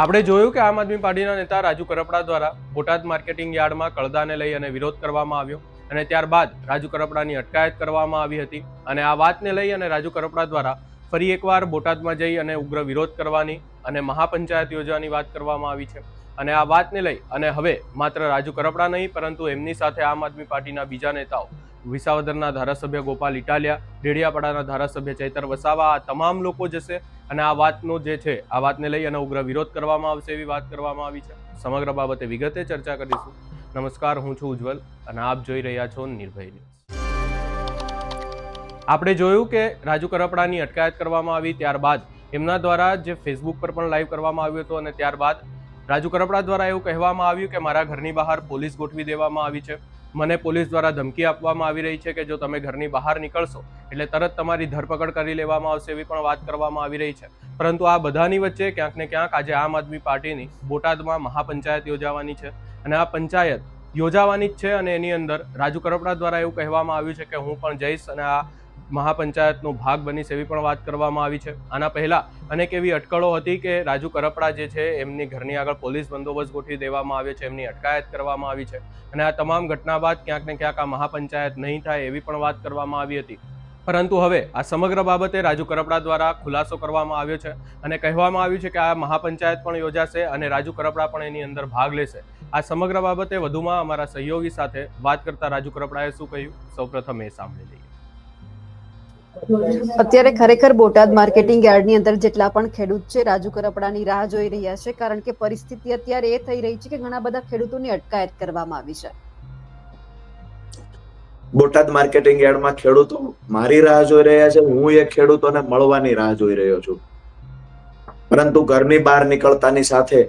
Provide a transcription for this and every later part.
આપણે જોયું કે આમ આદમી પાર્ટીના નેતા રાજુ કરપડા દ્વારા બોટાદ માર્કેટિંગ યાર્ડમાં કળદાને લઈ અને વિરોધ કરવામાં આવ્યો અને ત્યારબાદ રાજુ કરપડાની અટકાયત કરવામાં આવી હતી. અને આ વાતને લઈ અને રાજુ કરપડા દ્વારા ફરી એકવાર બોટાદમાં જઈ અને ઉગ્ર વિરોધ કરવાની અને મહાપંચાયત યોજવાની વાત કરવામાં આવી છે. અને આ વાતને લઈ અને હવે માત્ર રાજુ કરપડા નહીં, પરંતુ એમની સાથે આમ આદમી પાર્ટીના બીજા નેતાઓ વિસાવદરના ધારાસભ્ય ગોપાલ ઇટાલિયા ડેડિયાપાડાના ધારાસભ્ય ચૈતર વસાવા, આ તમામ લોકો જશે અને આ વાતનો જે છે, આ વાતને લઈ અને ઉગ્ર વિરોધ કરવામાં આવશે એવી વાત કરવામાં આવી છે. સમગ્ર બાબતે વિગતે ચર્ચા કરીશું. નમસ્કાર, હું છું ઉજ્જવલ અને આપ જોઈ રહ્યા છો નિર્ભય ન્યૂઝ. આપણે જોયું કે રાજુ કરપડાની અટકાયત કરવામાં આવી ત્યારબાદ એમના દ્વારા જે ફેસબુક પર પણ લાઈવ કરવામાં આવ્યું હતું અને ત્યારબાદ રાજુ કરપડા દ્વારા એવું કહેવામાં આવ્યું કે મારા ઘરની બહાર પોલીસ ગોઠવી દેવામાં આવી છે. મને પોલીસ દ્વારા ધમકી આપવામાં આવી રહી છે કે જો તમે ઘરની બહાર નીકળશો, એટલે તરત તમારી ધરપકડ કરી લેવામાં આવશે એવી પણ વાત કરવામાં આવી રહી છે. પરંતુ આ બધાની વચ્ચે ક્યાંક ને ક્યાંક આજે આમ આદમી પાર્ટીની બોટાદમાં મહાપંચાયત યોજાવાની છે અને આ પંચાયત યોજાવાની જ છે અને એની અંદર રાજુ કરપડા દ્વારા એવું કહેવામાં આવ્યું છે કે હું પણ જઈશ અને આ મહાપંચાયતનો ભાગ બનીશ એવી પણ વાત કરવામાં આવી છે. આના પહેલા અનેક એવી અટકળો હતી કે રાજુ કરપડા જે છે એમની ઘરની આગળ પોલીસ બંદોબસ્ત ગોઠવી દેવામાં આવ્યો છે, એમની અટકાયત કરવામાં આવી છે. અને આ તમામ ઘટના બાદ ક્યાંક ને ક્યાંક આ મહાપંચાયત નહીં થાય એવી પણ વાત કરવામાં આવી હતી. પરંતુ હવે આ સમગ્ર બાબતે રાજુ કરપડા દ્વારા ખુલાસો કરવામાં આવ્યો છે અને કહેવામાં આવ્યું છે કે આ મહાપંચાયત પણ યોજાશે અને રાજુ કરપડા પણ એની અંદર ભાગ લેશે. આ સમગ્ર બાબતે વધુમાં અમારા સહયોગી સાથે વાત કરતા રાજુ કરપડાએ શું કહ્યું? સૌપ્રથમ એ સાંભળી લઈએ. અત્યારે ખરેખર બોટાદ માર્કેટિંગ યાર્ડની અંદર જેટલા પણ ખેડૂત છે, રાજુ કરપડાની રાહ જોઈ રહ્યા છે, કારણ કે પરિસ્થિતિ અત્યારે એ થઈ રહી છે કે ઘણા બધા ખેડૂતોની અટકાયત કરવામાં આવી છે. બોટાદ માર્કેટિંગ યાર્ડમાં ખેડૂતો મારી રાહ જોઈ રહ્યા છે, હું એ ખેડૂતોને મળવાની રાહ જોઈ રહ્યો છું. પરંતુ ઘરની બહાર નીકળતાની સાથે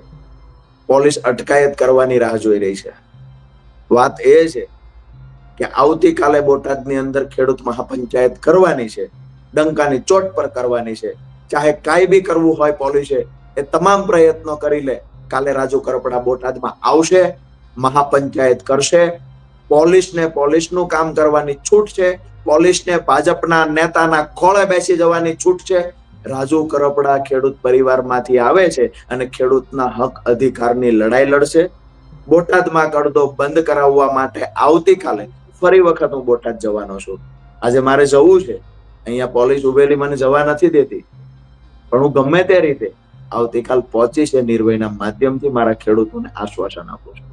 પોલીસ અટકાયત કરવાની રાહ જોઈ રહી છે. વાત એ છે કે આવતીકાલે બોટાદની અંદર ખેડૂત મહાપંચાયત કરવાની છે, ડંકાની ચોટ પર કરવાની છે, ચાહે કાંઈ બી કરવું હોય પોલીસે, એ તમામ પ્રયત્નો કરી લે, કાલે રાજુ કરપડા બોટાદમાં આવશે, મહાપંચાયત કરશે, પોલીસને પોલીસનું કામ કરવાની છૂટ છે, પોલીસને ભાજપના નેતાના ખોળે બેસી જવાની છૂટ છે, રાજુ કરપડા ખેડૂત પરિવારમાંથી આવે છે અને ખેડૂતના હક અધિકારની લડાઈ લડશે, બોટાદમાં કડદો બંધ કરાવવા માટે આવતીકાલે ફરી વખત હું બોટાદ જવાનો છું. આજે મારે જવું છે. અહીંયા પોલીસ ઉભેલી મને જવા નથી દેતી. પણ હું ગમે તે રીતે આવતીકાલ પહોંચીશ એ નિર્ભયના માધ્યમથી મારા ખેડૂતોને આશ્વાસન આપું છું.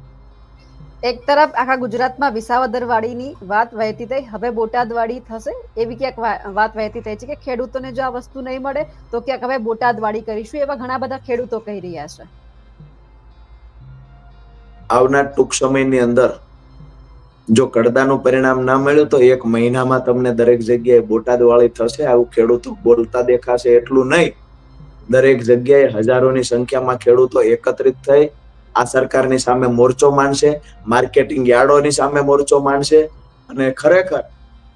એક તરફ આખા ગુજરાતમાં વિસાવદર વાડીની વાત વહેતી થઈ હવે બોટાદ વાડી થશે? એવી ક્યાંક વાત વહેતી થઈ છે કે ખેડૂતોને જો આ વસ્તુ નહીં મળે તો ક્યાંક હવે બોટાદવાડી કરીશું એવા ઘણા બધા ખેડૂતો કહી રહ્યા છે. આવનાર ટૂંક સમયની અંદર જો કડદાનું પરિણામ ના મળ્યું તો એક મહિનામાં તમને દરેક જગ્યાએ બોટાદ વાળી થશે, આવું ખેડૂતો બોલતા દેખાશે એટલું નહીં. દરેક જગ્યાએ હજારોની સંખ્યામાં ખેડૂતો એકત્રિત થઈ આ સરકારની સામે મોરચો માંડશે, માર્કેટિંગ યાર્ડોની સામે મોરચો માંડશે અને ખરેખર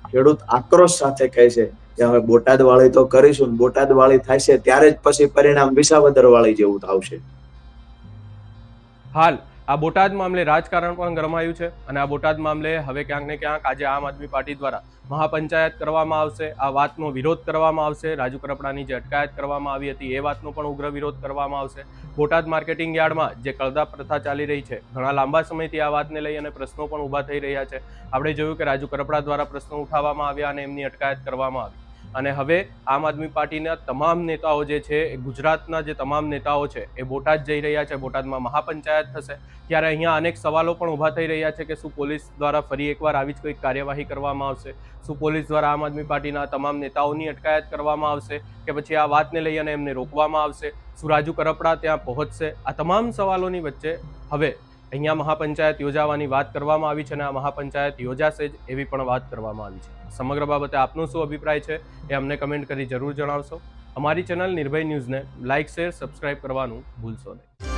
ખેડૂત આક્રોશ સાથે કહે છે કે અમે બોટાદ વાળી તો કરીશું બોટાદ વાળી છે ત્યારે જ પછી પરિણામ વિસાવદર વાળી જેવું આવશે હાલ આ બોટાદ મામલે રાજકારણ પણ ગરમાયું છે અને આ બોટાદ મામલે હવે ક્યાંક ને ક્યાંક આજે આમ આદમી પાર્ટી દ્વારા મહાપંચાયત કરવામાં આવશે. આ વાતનો વિરોધ કરવામાં આવશે. રાજુ કરપડાની જે અટકાયત કરવામાં આવી હતી એ વાતનો પણ ઉગ્ર વિરોધ કરવામાં આવશે. બોટાદ માર્કેટિંગ યાર્ડમાં જે કળદા પ્રથા ચાલી રહી છે, ઘણા લાંબા સમયથી આ વાતને લઈ અને પ્રશ્નો પણ ઊભા થઈ રહ્યા છે. આપણે જોયું કે રાજુ કરપડા દ્વારા પ્રશ્નો ઉઠાવવામાં આવ્યા અને એમની અટકાયત કરવામાં આવી. અને હવે આમ આદમી પાર્ટીના તમામ નેતાઓ જે છે ગુજરાતના જે તમામ નેતાઓ છે, એ બોટાદ જઈ રહ્યા છે, બોટાદમાં મહાપંચાયત થશે. ત્યારે અહીંયા અનેક સવાલો પણ ઊભા થઈ રહ્યા છે કે શું પોલીસ દ્વારા ફરી એકવાર આવી જ કોઈ કાર્યવાહી કરવામાં આવશે? શું પોલીસ દ્વારા આમ આદમી પાર્ટીના તમામ નેતાઓની અટકાયત કરવામાં આવશે? કે પછી આ વાતને લઈ અને એમને રોકવામાં આવશે? શું રાજુ કરપડા ત્યાં પહોંચશે? આ તમામ સવાલોની વચ્ચે હવે અહીંયા મહાપંચાયત યોજાવાની વાત કરવામાં આવી છે અને આ મહાપંચાયત યોજાશે જ એવી પણ વાત કરવામાં આવી છે. સમગ્ર બાબતે આપનો શું અભિપ્રાય છે એ અમને કમેન્ટ કરી જરૂર જણાવશો. અમારી ચેનલ નિર્ભય ન્યૂઝને લાઇક, શેર, સબસ્ક્રાઇબ કરવાનું ભૂલશો નહીં.